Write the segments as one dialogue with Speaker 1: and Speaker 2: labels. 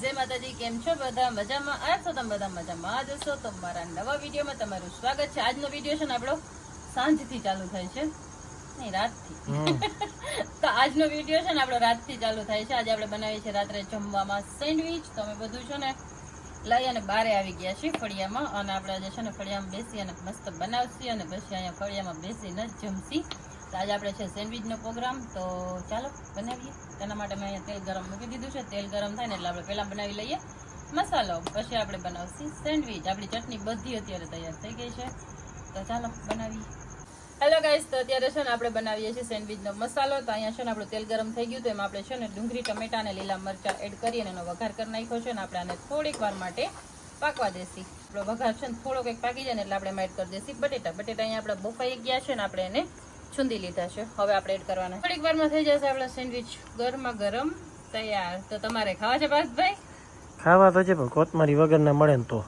Speaker 1: જય માતાજી કેમ છો બધા? મજામાં? આ છો તમે બધા? મજામાં જ હશો? તો મારા નવા વિડીયોમાં તમારું સ્વાગત છે. આજનો વીડિયો છે ને આપણો સાંજથી ચાલુ થાય છે. નહીં રાતથી. તો આજનો વીડિયો છે ને આપણો રાતથી ચાલુ થાય છે. આજે આપણે બનાવીએ છીએ રાત્રે જમવામાં સેન્ડવિચ. તો અમે બધું છે ને લઈ અને બારે આવી ગયા છીએ ફળિયામાં. અને આપણે આજે છે ને ફળિયામાં બેસી અને મસ્ત બનાવશી અને પછી અહીંયા ફળિયામાં બેસીને જમશી. આજે આપણે છે સેન્ડવિચનો પ્રોગ્રામ, તો ચાલો બનાવીએ. તેના માટે મેં અહીંયા તેલ ગરમ મૂકી દીધું છે. તેલ ગરમ થાય ને એટલે આપણે પહેલાં બનાવી લઈએ. મસાલો, પછી આપણે બનાવશી સેન્ડવિચ. આપણી ચટણી બધી અત્યારે તૈયાર થઈ ગઈ છે. તો ચાલો બનાવીએ. હેલો ગાઈસ તો અત્યારે છે ને આપણે બનાવીએ છીએ સેન્ડવિચનો મસાલો. તો અહીંયા છે ને આપણું તેલ ગરમ થઈ ગયું તો એમાં આપણે છે ને ડુંગળી, ટમેટા અને લીલા મરચાં એડ કરી અને એનો વઘાર કરી નાખ્યો છે અને આપણે આને થોડીક વાર માટે પાકવા દેસી આપણો વઘાર છે ને થોડોક એક પાકી જાય ને એટલે આપણે એમાં એડ કરી દેસી બટેટા બટેટા અહીંયા આપણે બફાઈ ગયા છે ને આપણે એને છુંદી લીધા છે. હવે આપણે એડ કરવાના. થોડીક વારમાં થઈ જશે આપણા સેન્ડવિચ ગરમા ગરમ તૈયાર. તો તમારે ખાવા છે પાર્થભાઈ?
Speaker 2: ખાવા તો છે પણ કોથમારી વગરના મળે ને તો.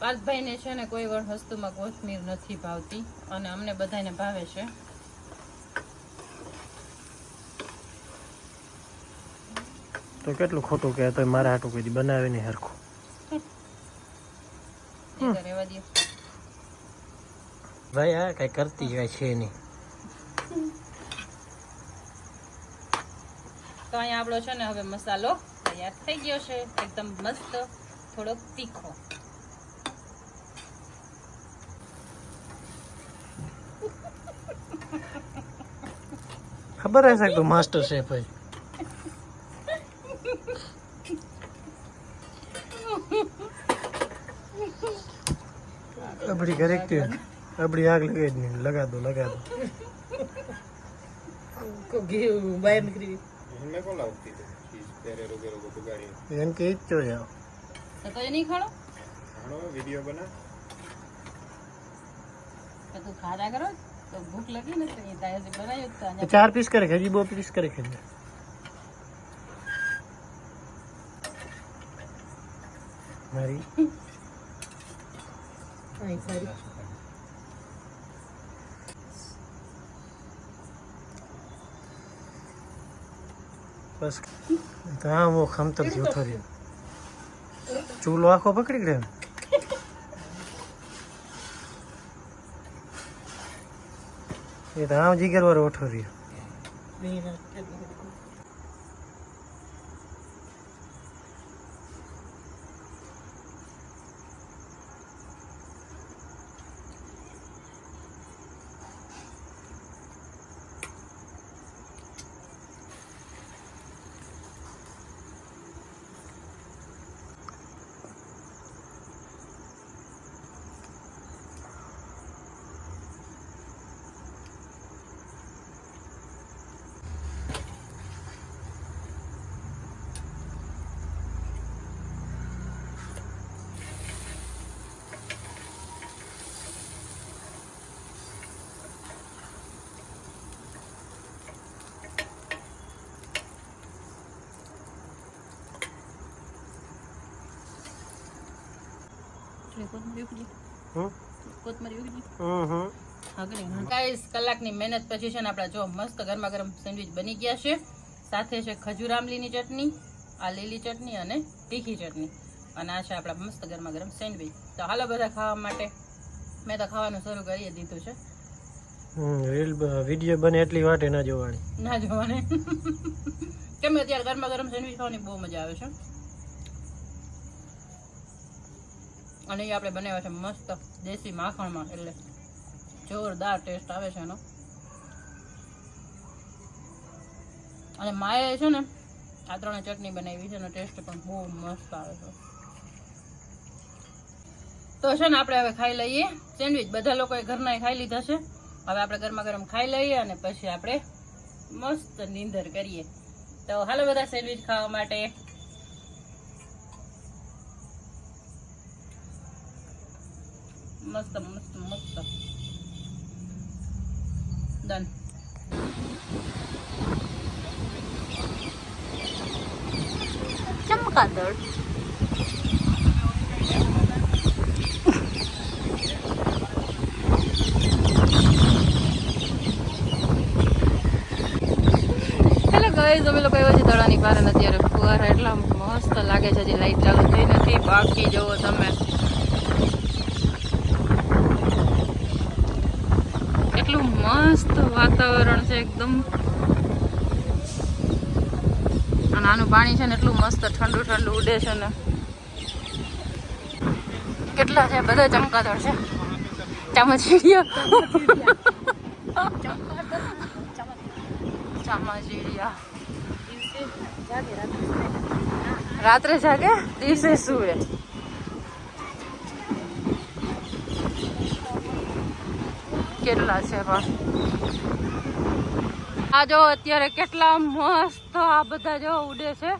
Speaker 1: પાર્થભાઈને છે ને કોઈ પણ વસ્તુમાં કોથમીર નથી ભાવતી અને અમને બધાને ભાવે છે.
Speaker 2: તો કેટલું ખોટું કહે તો મારા હાટું કોઈ બનાવે નહીં હરખું. ભાઈ આ કઈ કરતી કઈ છે નહીં.
Speaker 1: તો અહીંયા આપણો છે ને હવે મસાલો તૈયાર થઈ ગયો છે. એકદમ મસ્ત, થોડોક તીખો.
Speaker 2: ખબર હશે તું માસ્ટર શેફ હોય અબડી ઘરે અબડી આગ લગાવી જ નહીં લગા દો લગા એમ કે જ તો છે.
Speaker 1: તો એ નહીં ખાણો?
Speaker 3: વીડિયો બના
Speaker 1: તો તું ખાધા કરો? તો ભૂખ લાગી ને તો એ બનાવ્યું
Speaker 2: ચાર પીસ કરે ખેજી બો પીસ કરે છે. મારી. બસ. હા હું ખમતરથી ઉઠો રહ્યો. ચૂલો આખો પકડી ગયો એ તો આમ જીગર વાળો ઉઠો રહ્યો.
Speaker 1: કોથમરી કોથમરી ગાઈસ કલાકની મહેનત પછી છે ને આપણા જો મસ્ત ગરમા ગરમ સેન્ડવિચ બની ગયા છે. સાથે છે ખજૂર આમલીની ચટણી આ લીલી ચટણી અને તીખી ચટણી. અને આ છે આપણા મસ્ત ગરમા ગરમ સેન્ડવિચ. તો હાલો બધા ખાવા માટે. મેં તો ખાવાનું શરૂ કરી દીધું છે.
Speaker 2: રીલ વીડિયો બને એટલી વાટે ના જોવાની
Speaker 1: ના જોવાને. કેમ અત્યારે ગરમા ગરમ સેન્ડવિચ ખાવાની બહુ મજા આવે છે. અને એ આપણે બનાવ્યા છે મસ્ત દેશી માખણમાં, એટલે જોરદાર ટેસ્ટ આવે છે એનો. અને માએ છે ને, આ ત્રણે ચટણી બનાવી છે એનો ટેસ્ટ પણ બહુ મસ્ત આવે છે. તો છે ને આપણે હવે ખાઈ લઈએ. સેન્ડવિચ બધા લોકોએ ઘરના ખાઈ લીધા છે. હવે આપણે ગરમા ગરમ ખાઈ લઈએ અને પછી આપણે મસ્ત નીંદર કરીએ. તો હાલો બધા સેન્ડવિચ ખાવા માટે. મસ્ત મસ્ત મસ્ત. ડન ચમકાદળ ગાઈઝ અમે લોકો આવ્યા છીએ દડાની અત્યારે ફુવારા એટલા મસ્ત લાગે છે હજી લાઈટ ચાલુ થઈ નથી. બાકી જુઓ તમે કેટલું મસ્ત વાતાવરણ છે એકદમ. અને આનું પાણી છે ને એટલું મસ્ત ઠંડુ ઠંડુ ઉડે છે ને. કેટલા છે? બધા ચમકાદળ છે. ચામચીડિયા ચામચીડિયા રાત્રે જાગે દિવસે સુવે. કેટલા છે પણ આ જો અત્યારે કેટલા મસ્ત આ બધા જો ઉડે છે.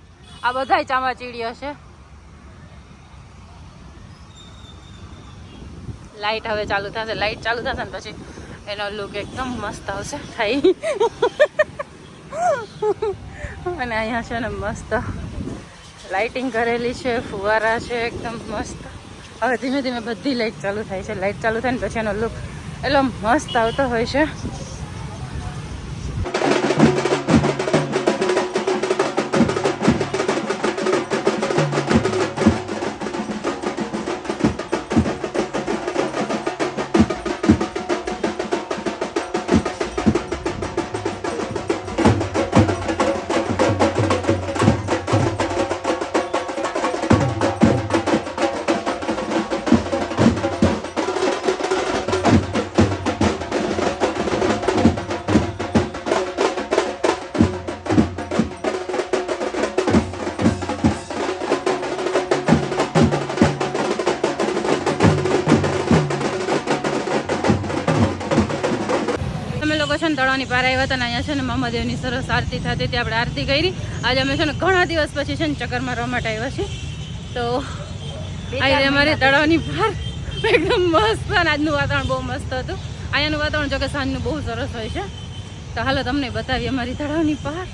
Speaker 1: આ બધા ચામાચીડિયા છે. લાઈટ હવે ચાલુ થશે. લાઈટ ચાલુ થશે ને પછી એનો લુક એકદમ મસ્ત આવશે. થઈ અને અહીંયા છે ને મસ્ત લાઇટિંગ કરેલી છે, ફુવારા છે, એકદમ મસ્ત. હવે ધીમે ધીમે બધી લાઇટ ચાલુ થાય છે. લાઇટ ચાલુ થાય ને પછી એનો લુક એટલો મસ્ત આવતો હોય છે. લોકો છે ને તળાવની પાર આવ્યા હતા ને અહીંયા છે ને મામાદેવની સરસ આરતી થતી હતી આપણે આરતી કરી. આજે અમે છે ને ઘણા દિવસ પછી છે ને ચક્કર મારવા માટે આવ્યા છીએ. તો આજે અમારી તળાવની પાર એકદમ મસ્ત અને આજનું વાતાવરણ બહુ મસ્ત હતું. અહીંયાનું વાતાવરણ જો કે સાંજનું બહુ સરસ હોય છે. તો હાલો તમને બતાવીએ અમારી તળાવની પાર.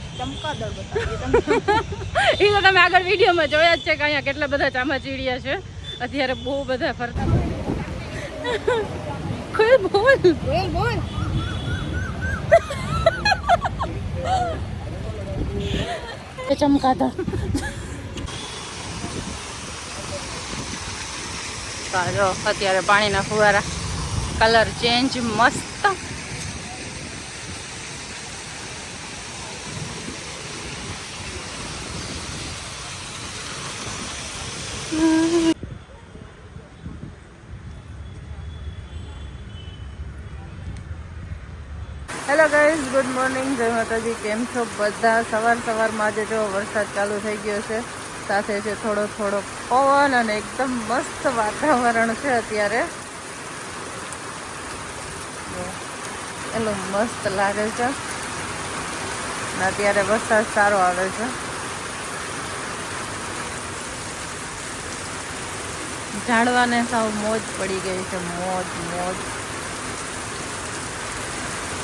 Speaker 1: એ તો તમે આગળ વિડીયોમાં જોયા જ છે કે અહીંયા કેટલા બધા ચામાચીડિયા છે. અત્યારે બહુ બધા ફરતા. બોલ.
Speaker 4: બોલ બોલ.
Speaker 1: ચમકાતા. જો અત્યારે પાણીના ફુવારા કલર ચેન્જ મસ્ત હેલો ગાઈઝ ગુડ મોર્નિંગ. જય માતાજી. કેમ છો બધા? સવાર સવારમાં આજે જો વરસાદ ચાલુ થઈ ગયો છે, સાથે છે થોડો થોડો પવન અને એકદમ મસ્ત વાતાવરણ છે અત્યારે. એટલું મસ્ત લાગે છે. અને અત્યારે વરસાદ સારો આવે છે. ઝાડવાને સાવ મોજ પડી ગઈ છે. મોજ મોજ.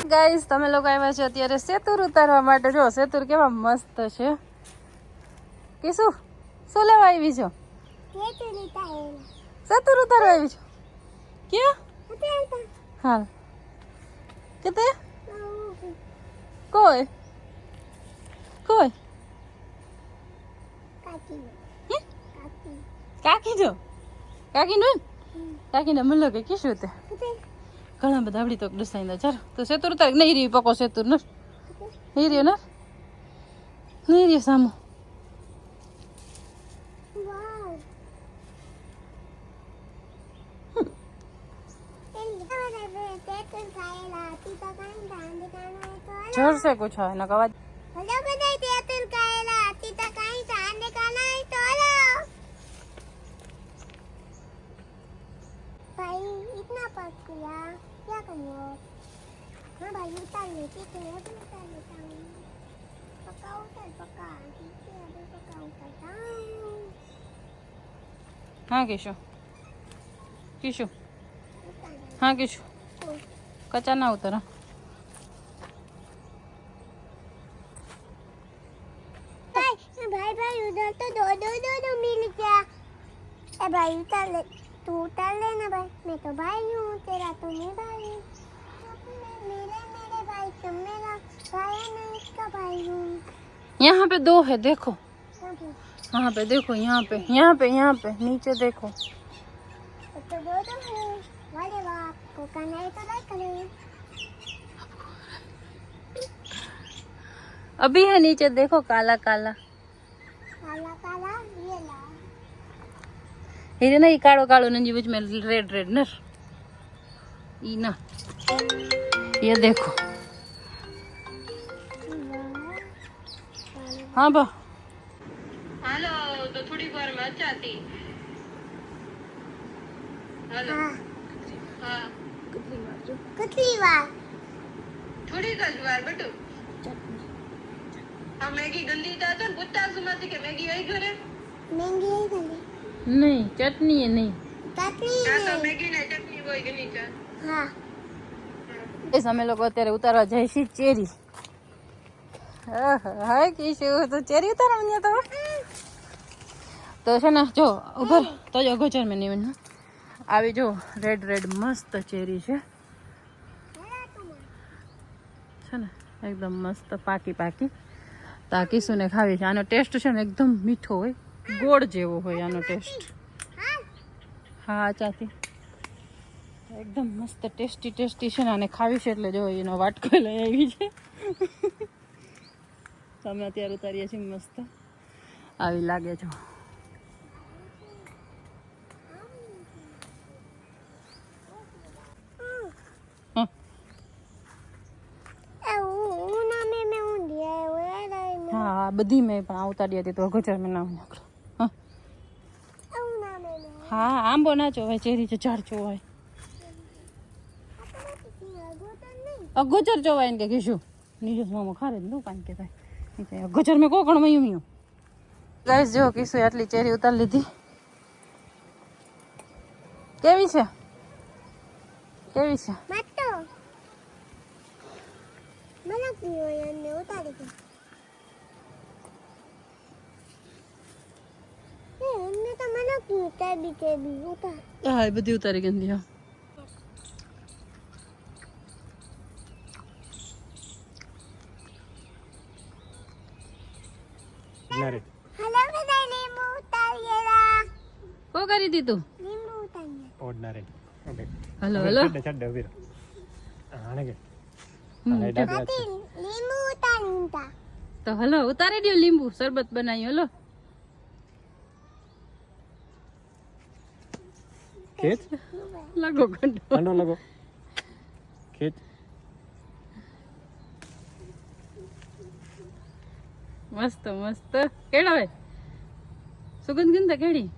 Speaker 1: ગાઈસ તમે લોકો આવ્યા છો અત્યારે સેતુર ઉતારવા માટે. જો સેતુર કેવા મસ્ત છે. કે શું શું લેવા આવી છો? સેતુર ઉતારવા આવી છો? ક્યાં? હાલ. કેતે? કોઈ? કોઈ? હે? કાકી જો કાકી નું કાકીને મળો કે કીશું તે? ઘણા બધા આવડી તો ડસાઈ ચાર તો સેતુર તારીખ નહીં રહ્યું, પકો સેતુર નર. નહીં રહ્યો, નર? નહીં રહ્યો, સામો. જોરસે કુછ
Speaker 4: કાઈ સાને કાના તો ભાઈ ઇતના પકુયા ક્યાં કર્યો હા ભાઈ ઉતાર લે કે તો ઉતાર લે પક્કા ઉતાર પક્કા પક્કા ઉતાર
Speaker 1: હા કેશો કેશો હા કેશો કચા ના ઉતરા
Speaker 4: ભાઈ ભાઈ ઉધર તો દો દો દો દો મિલ ગયા એ ભાઈ ઉતાર લે તું ઉતાર લે ને ભાઈ મેં તો ભાઈ હું તેરા તો
Speaker 1: यहाँ पे दो है देखो। वहाँ पे देखो यहाँ पे यहाँ पे यहाँ पे नीचे देखो।
Speaker 4: तो दो दो वाले बाप करना है तो करें।
Speaker 1: अभी है नीचे देखो काला काला।
Speaker 4: काला काला ये ला।
Speaker 1: ये ना ये काड़ो काड़ो नंजी बीच में रेड रेड नर। ये ना ये देखो। હા બા. હાલો તો થોડીક
Speaker 4: વાર
Speaker 1: જો
Speaker 4: કેટલી વાર?
Speaker 1: થોડીક જ આ મેગી ગંદી તા તો પૂછતા સુમાંથી કે મેગી આવી ઘરે
Speaker 4: મેગી
Speaker 1: નહીં ચટણી એ નહીં. ચટણી
Speaker 4: ના
Speaker 1: મેગી ને ચટણી હોય
Speaker 4: હા.
Speaker 1: એ અમે લોકો અત્યારે ઉતારવા જાય છે ચેરી. હાય કીશું. તો ચેરી ઉતારો મને તો. તો છે ને, જો, ઉભર. તો જો અગોચર મેં નહીં આવી જો રેડ રેડ મસ્ત ચેરી છે. છે ને, એકદમ મસ્ત પાકી પાકી. તો કિશુને ખાવી છે. આનો ટેસ્ટ છે ને એકદમ મીઠો હોય. ગોળ જેવો હોય આનો ટેસ્ટ. હા ચાથી એકદમ મસ્ત ટેસ્ટી ટેસ્ટી છે ને, આને ખાવી છે એટલે જો એનો વાટકો લઈ આવી છે. તો અમે અત્યારે ઉતારીએ છીએ મસ્ત. આવી લાગે છો. હા. બધી મેં પણ આવતા હતી તો અગોચર મેં નામ નાખલો હા. આંબો નાચો હોય ચેરી જો ઝાડ
Speaker 4: જોવાય
Speaker 1: અગોચર જોવાય ને કે કીશું નીજો મામો ખારે નું પાન કે થાય ગજર મેં કોકણમાં યુમ્યું ગાઈસ જો કિસુ આટલી ચેરી ઉતાર લીધી. કેવી છે? કેવી છે? બધી ઉતારી
Speaker 3: ગઈ ઓકે
Speaker 1: હલો હલો
Speaker 3: છડે છડે ઊભી આને કે
Speaker 4: લીંબુ ઉતારીતા
Speaker 1: તો હલો ઉતારી દો લીંબુ શરબત બનાવ્યું હલો
Speaker 3: ખેંચ
Speaker 1: લાગો કંડો
Speaker 3: ઠંડો લગો ખેંચ
Speaker 1: મસ્ત મસ્ત કેળા ભાઈ સુગંધ ગંધ કેળી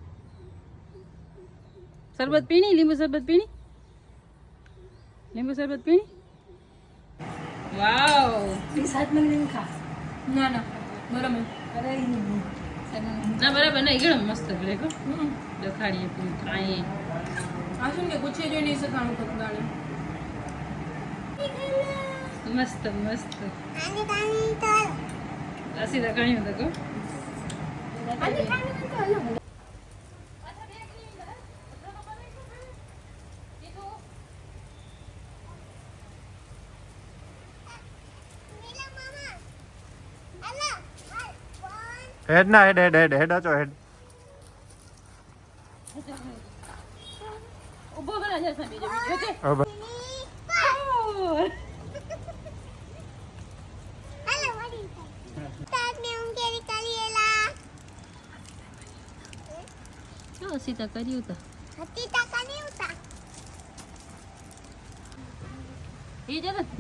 Speaker 1: શરબત પીણી? લીંબુ શરબત પીણી? લીંબુ શરબત પીણી? વાવ. સાત મહિને ખા. ના ના. બરાબર. ના બરાબર નહીં. ગયો મસ્ત ગળે કો દેખાડીએ પૂરું ખાઈએ. મસ્ત મસ્ત.
Speaker 4: આને કાની તો
Speaker 1: અસી દકાણ્યું તો કો
Speaker 4: આને કાની તો હલો. નીલા મામા અલા હાલ ફોન
Speaker 3: હેડ ના હેડ હેડ હેડ હેડ આચો હેડ
Speaker 1: ઊભો કરા છે સામે. જો સીતા કર્યું તો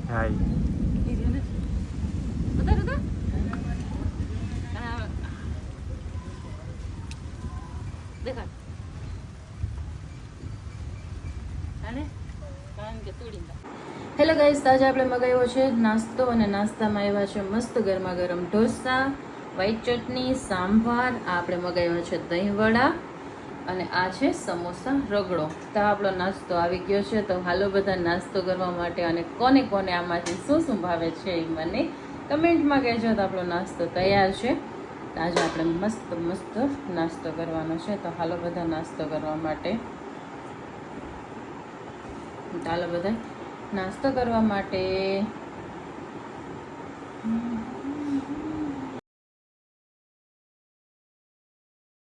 Speaker 3: હા ઈ.
Speaker 1: એ જ ને ઉતાર ઉતાર હા દેખાડ આને કારણ કે તોડી હેલો ગાઈસ આજે આપણે મગાવ્યો છે નાસ્તો અને નાસ્તામાં આવ્યા છે મસ્ત ગરમા ગરમ ઢોસા વ્હાઈટ ચટણી, સાંભાર આપણે મગાવ્યો છે દહીંવડા અને આ છે સમોસા રગડો. તો આપણો નાસ્તો આવી ગયો છે. તો હાલો બધા નાસ્તો કરવા માટે અને કોને કોને આમાંથી શું શું ભાવે છે એ મને કમેન્ટમાં કહેજો. તો આપણો નાસ્તો તૈયાર છે. આજે આપણે મસ્ત મસ્ત નાસ્તો કરવાનો છે. તો હાલો બધા નાસ્તો કરવા માટે. ચાલો બધા નાસ્તો કરવા માટે.